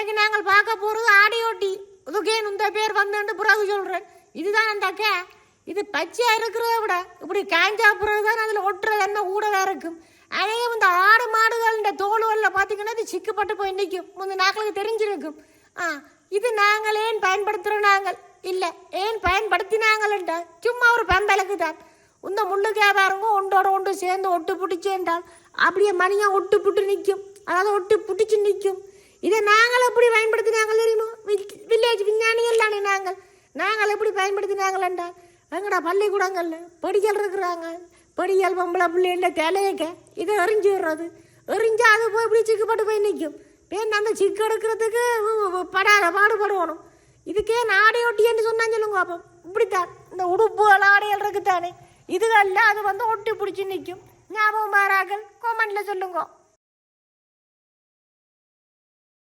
இன்னைக்கு நாங்கள் பார்க்க போகிறது ஆடியோட்டி. இதுக்கேன் இந்த பேர் வந்தேன்னு பிறகு சொல்கிறேன் இதுதான் அந்த அக்கா. இது பச்சையாக இருக்கிறத விட இப்படி காஞ்சா பிறகு தான் அதில் ஒட்டுறது என்ன ஊடதாக இருக்கும். அதே இந்த ஆடு மாடுகள் இந்த தோல்களில் பார்த்தீங்கன்னா இது சிக்கப்பட்டு போய் நிற்கும் முந்தைய நாட்களுக்கு தெரிஞ்சிருக்கும். ஆ இது நாங்கள் ஏன் பயன்படுத்துகிறோம் நாங்கள்? இல்லை ஏன் பயன்படுத்தினாங்கள்டா? சும்மா ஒரு பம்பலுக்கு தான். இந்த முள்ளு வியாபாரங்க ஒன்றோட ஒன்று சேர்ந்து ஒட்டு பிடிச்சேன்றால் அப்படியே மணியாக ஒட்டு புட்டு நிற்கும் அதாவது ஒட்டு பிடிச்சி நிற்கும் இதை நாங்கள் எப்படி பயன்படுத்தினாங்க தெரியுமோ? வில்லேஜ் விஞ்ஞானிகள் தானே நாங்கள். நாங்கள் எப்படி பயன்படுத்தினாங்களேண்டா எங்கடா பள்ளிக்கூடங்கள்ல படிகள் இருக்கிறாங்க. படிகள் பொம்பளை பிள்ளைன்ற தலையக்க இதை எரிஞ்சு விடுறது. எரிஞ்சால் அது போய் இப்படி சிக்கப்பட்டு போய் நிற்கும். பேன் அந்த சிக்கு எடுக்கிறதுக்கு படாத பாடுபடுவணும். இதுக்கே நாடே ஒட்டின்னு சொன்னான்னு சொல்லுங்க அப்போ. இப்படித்தான். இந்த உடுப்பு ஆடைகள் இருக்குத்தானே இதுகளில் அது வந்து ஒட்டி பிடிச்சி நிற்கும். ஞாபகம் மாறாக்கள் கோமெண்ட்ல சொல்லுங்க.